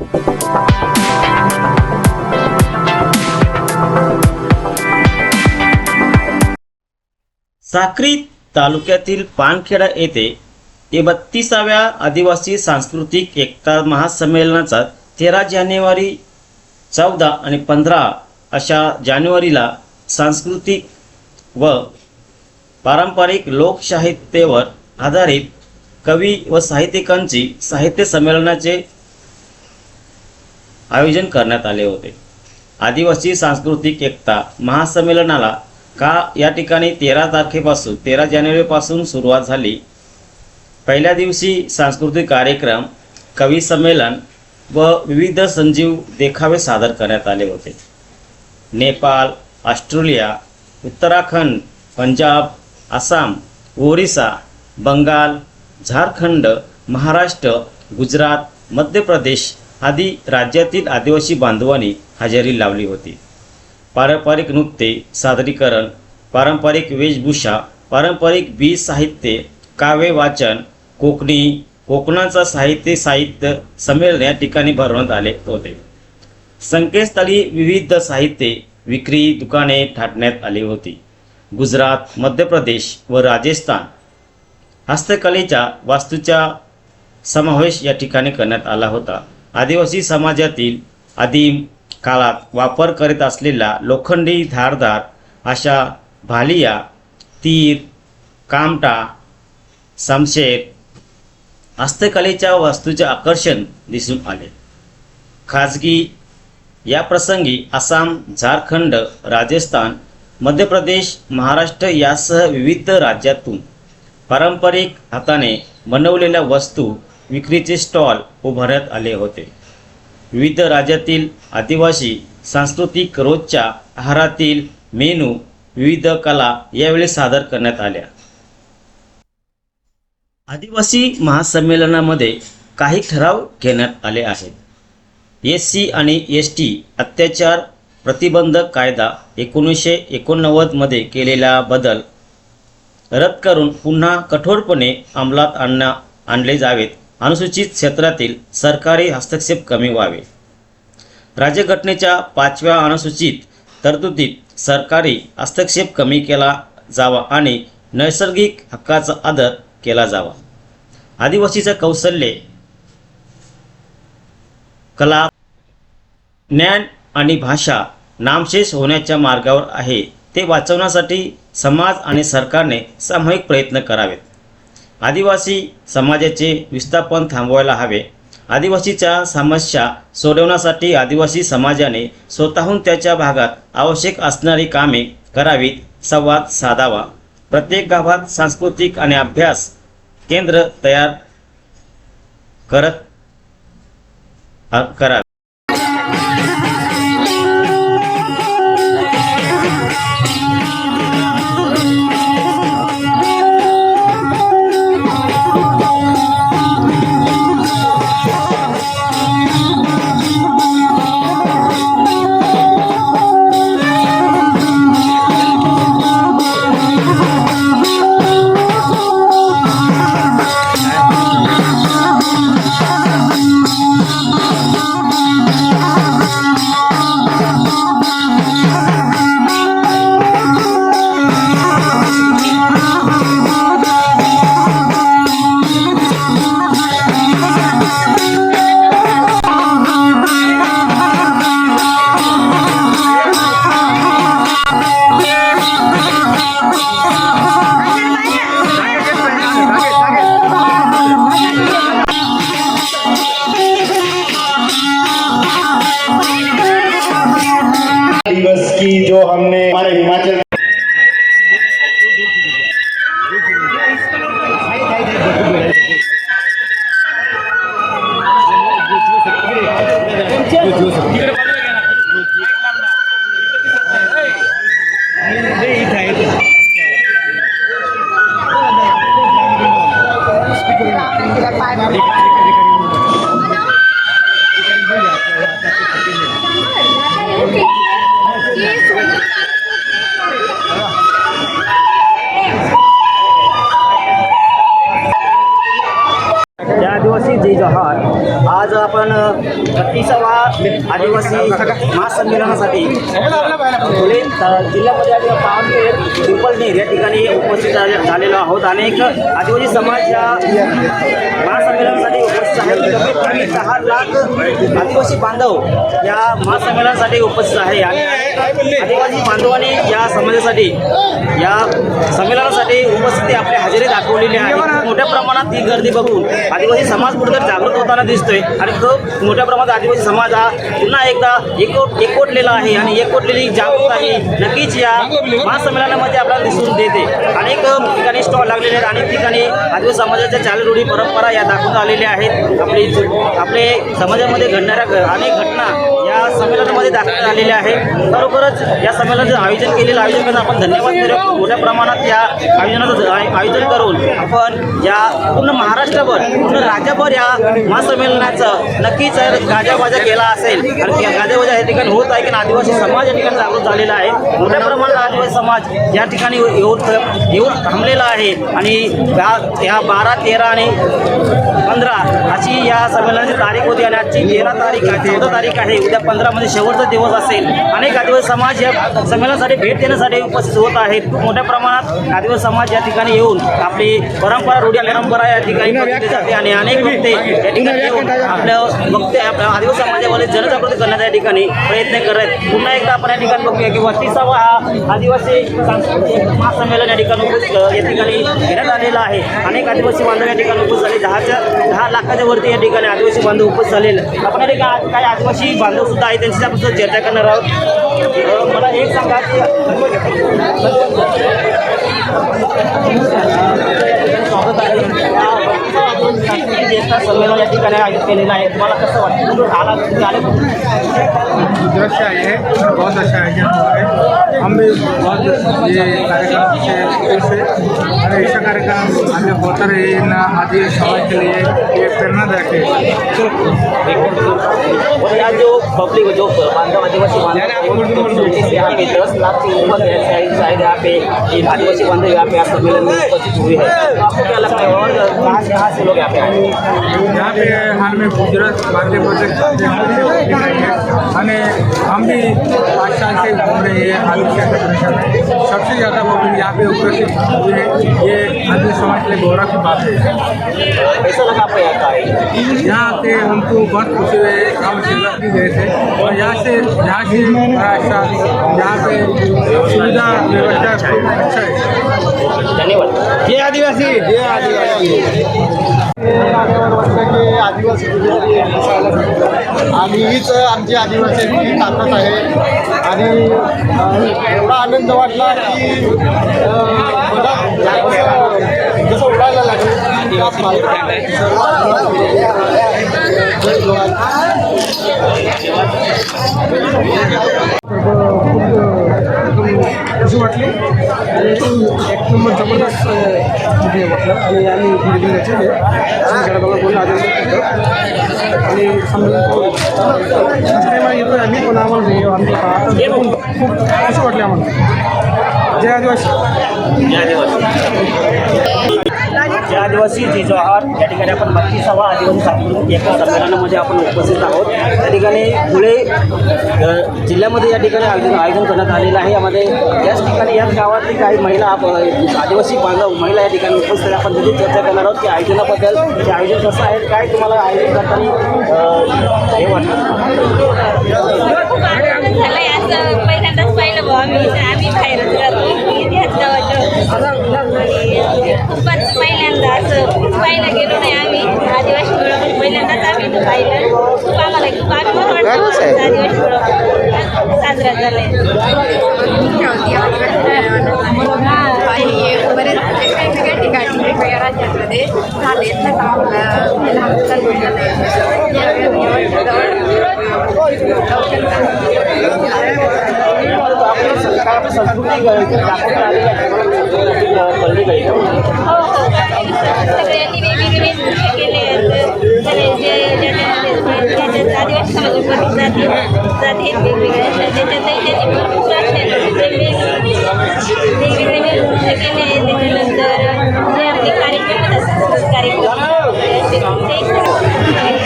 साक्री तालुक्यातील पानखेडा येथे ते बत्तीसाव्या आदिवासी सांस्कृतिक एकता महासंमेलनाचा तेरा जानेवारी चौदा आणि पंधरा अशा जानेवारीला सांस्कृतिक व पारंपरिक लोकसाहित्यावर आधारित कवी व साहित्यिकांची साहित्य संमेलनाचे आयोजन करण्यात आले होते. आदिवासी सांस्कृतिक एकता महासंमेलनाला का या ठिकाणी तेरा तारखेपासून तेरा जानेवारीपासून सुरुवात झाली? पहिल्या दिवशी सांस्कृतिक कार्यक्रम कवी संमेलन व विविध संजीव देखावे सादर करण्यात आले होते. नेपाळ ऑस्ट्रेलिया उत्तराखंड पंजाब आसाम ओरिसा बंगाल झारखंड महाराष्ट्र गुजरात मध्य प्रदेश आदी राज्यातील आदिवासी बांधवांनी हजेरी लावली होती. पारंपरिक नृत्ये सादरीकरण पारंपरिक वेशभूषा पारंपरिक बी साहित्य काव्य वाचन कोकणी कोकणाचा साहित्य साहित्य संमेलन या ठिकाणी भरवण्यात आले होते. संकेतस्थळी विविध साहित्य विक्री दुकाने थाटण्यात आली होती. गुजरात मध्य प्रदेश व राजस्थान हस्तकलेच्या वास्तूचा समावेश या ठिकाणी करण्यात आला होता. आदिवासी समाजातील आदिम काळात वापर करीत असलेला लोखंडी धारदार अशा भालिया तीर कामटा समशेर हस्तकलेच्या वस्तूचे आकर्षण दिसून आले. खाजगी या प्रसंगी आसाम झारखंड राजस्थान मध्य प्रदेश महाराष्ट्र यासह विविध राज्यातून पारंपरिक हाताने बनवलेल्या वस्तू विक्रीचे स्टॉल उभारण्यात आले होते. विविध राज्यातील आदिवासी सांस्कृतिक रोजच्या आहारातील मेनू विविध कला यावेळी सादर करण्यात आल्या. आदिवासी महासंमेलनामध्ये काही ठराव घेण्यात आले आहेत. एस सी आणि एस टी अत्याचार प्रतिबंधक कायदा एकोणीसशे एकोणनव्वदमध्ये केलेला बदल रद्द करून पुन्हा कठोरपणे अंमलात आणणं आणले जावेत. अनुसूचित क्षेत्रातील सरकारी हस्तक्षेप कमी व्हावे. राज्यघटनेच्या पाचव्या अनुसूचित तरतुदीत सरकारी हस्तक्षेप कमी केला जावा आणि नैसर्गिक हक्काचा आदर केला जावा. आदिवासीचं कौशल्य कला ज्ञान आणि भाषा नामशेष होण्याच्या मार्गावर आहे. ते वाचवण्यासाठी समाज आणि सरकारने सामूहिक प्रयत्न करावेत. आदिवासी समाजाचे विस्थापन थांबवायला हवे. आदिवासीच्या समस्या सोडवण्यासाठी आदिवासी समाजाने स्वतःहून त्याच्या भागात आवश्यक असणारी कामे करावीत संवाद साधावा. प्रत्येक गावात सांस्कृतिक आणि अभ्यास केंद्र तयार करत करा हमने हमारे हिमाचल जय बत्तीसावा आदिवासी महासंमेलनासाठी धुळे जिल्ह्यामध्ये आम्ही पावनखेड पिंपळनेर या ठिकाणी उपस्थित झालेलो आहोत. अनेक आदिवासी समाज या महासंमेलनासाठी उपस्थित आहेत. कमीत कमी दहा लाख आदिवासी बांधव या महासंमेलनासाठी उपस्थित आहे. आणि आदिवासी बांधवांनी या समाजासाठी या संमेलनासाठी उपस्थिती आपली हजेरी दाखवलेली आहे. मोठ्या प्रमाणात ही गर्दी बघून आदिवासी समाज कुठेतरी जागृत होताना दिसतोय. आणि खूप मोठ्या प्रमाणात आदिवासी समाज हा पुन्हा एकदा एकवट एकवटलेला आहे आणि एकवटलेली जागरूकता आहे. नक्कीच या महासंमेलनामध्ये आपल्याला दिसून देते. अनेक ठिकाणी स्टॉल लागलेले आहेत. अनेक ठिकाणी आदिवासी समाजाच्या चालरूढी परंपरा या दाखवून आलेल्या आहेत. आपली आपले समाजामध्ये घडणाऱ्या घ- अनेक घटना संमेलनामध्ये दाखवण्यात आलेल्या आहे. खरोखरच या संमेलनाचं आयोजन केलेलं आयोजन करून आपण धन्यवाद करूया मोठ्या प्रमाणात या आयोजनाचं आयोजन करून आपण या पूर्ण महाराष्ट्रभर पूर्ण राज्यभर या महासंमेलनाचं नक्कीच गाजावाजा केला असेल आणि त्या गाजावाजा या ठिकाणी होत आहे की आदिवासी समाज या ठिकाणी जागृत झालेला आहे. मोठ्या प्रमाणात आदिवासी समाज या ठिकाणी येऊन येऊन थांबलेला आहे. आणि या- या बारा तेरा आणि पंधरा अशी या संमेलनाची तारीख होती आणि आजची तेरा तारीख आहे चौदा तारीख आहे. उद्या पंधरामध्ये शेवटचा दिवस असेल. अनेक आदिवासी समाज या संमेलनासाठी भेट देण्यासाठी उपस्थित होत आहेत. खूप मोठ्या प्रमाणात आदिवासी समाज या ठिकाणी येऊन आपली परंपरा रूढी परंपरा या ठिकाणी जाते आणि अनेक वक्ते या ठिकाणी येऊन आपल्या वक्ते आपल्या आदिवासी समाजामध्ये जनजागृती करण्याचा या ठिकाणी प्रयत्न करत आहेत. पुन्हा एकदा आपण या ठिकाणी बघूया की बत्तीसावा हा आदिवासी सांस्कृतिक महासंमेलन या ठिकाणी उपस्थित या ठिकाणी घेण्यात आलेला आहे. अनेक आदिवासी बांधव या ठिकाणी उपस्थित झाले. दहाच्या दहा लाखाच्या वरती या ठिकाणी आदिवासी बांधव उपस्थित झालेले आपण या ठिकाणी काही आदिवासी बांधव सुद्धा आहेत. त्यांची आपण सुद्धा चर्चा करणार आहोत अ, मला एक सांगा की स्वागत आहे या बत्तीसाव्या आदिवासी संमेलन या ठिकाणी आयोजित केलेलं आहे. तुम्हाला कसं वाटतं? आला? तुम्ही आले? कुठून? दृश्य आहे हे बहुत अच्छा है हम भी बहुत ये कार्यक्रम से और ऐसा कार्यक्रम आगे होता रहे इन आदि समाज के. लिए ये प्रेरणादायक है जो पब्लिक जो बांधव आदिवासी बांधव यहाँ पे दस लाख से ऊपर है शायद यहाँ पे आदिवासी बांधव यहाँ पे आप सम्मेलन में उपस्थित हुए हैं तो आपको क्या लगता है और कहाँ से कहाँ से लोग यहाँ पे आए यहाँ पे हाल में गुजरात मध्य प्रदेश है। અને हम भी पाँच साल से घूम रहे हैं आलू के फेडरेशन में सबसे ज़्यादा पब्लिक यहाँ पे उपस्थित हुए हैं। ये आदमी समाज के लिए गौरव की बात है। कैसा लगा आपको यहाँ का आए यहाँ आके हमको बहुत खुशी हुई हम शिवरात भी गए थे। और यहाँ से यहाँ से महाराष्ट्र यहाँ पे सुविधा व्यवस्था अच्छा है। धन्यवाद. जय आदिवासी. जय आदिवासी. की आदिवासी आणि हीच आमची आदिवासीची ताकद आहे. आणि एवढा आनंद वाटला की जसं उडायला लागलं कशी वाटली? एक नंबर जबरदस्त म्हणजे वाटलं. आणि आम्ही दिल्ली याचे गडाबाला बोलून आनंद होतो आणि समजा येतो आम्ही पण आम्हाला हे बघून खूप कसं वाटलं आम्हाला? जय आदिवासी. जय आदिवासी. जे आदिवासी जी जोहार या ठिकाणी आपण बत्तीसावा आदिवासी सांस्कृतिक एका संमेलनामध्ये आपण उपस्थित आहोत. त्या ठिकाणी धुळे जिल्ह्यामध्ये या ठिकाणी आयोजन आयोजन करण्यात आलेलं आहे. यामध्ये याच ठिकाणी याच गावातली काही महिला आप- आदिवासी बांधव महिला या ठिकाणी उपस्थित आपण तिथे चर्चा करणार आहोत की आयोजनाबद्दल ते आयोजन कसं आहे काय तुम्हाला आयोजन करताना हे वाटतं? पहिल्यांदाच पाहिलं आम्ही आम्ही बाहेरच राहतो खूपच असं पाहायला गेलो नाही आम्ही आदिवासी मिळवून पहिल्यांदाच आम्ही इथं पाहिलं खूप आम्हाला खूप अभिमान वाटतो आमचा आदिवासी मिळवून साजरा झालाय बरेच वेगवेगळ्या ठिकाणी वेगवेगळ्या राज्यांमध्ये झाले त्याचा आपला लहान आपली संस्कृती दाखवता आलेली आहे कळली गई हो हो ज्याच्यामध्ये ज्याच्यात आदिवासी समाजामध्ये जाती जाती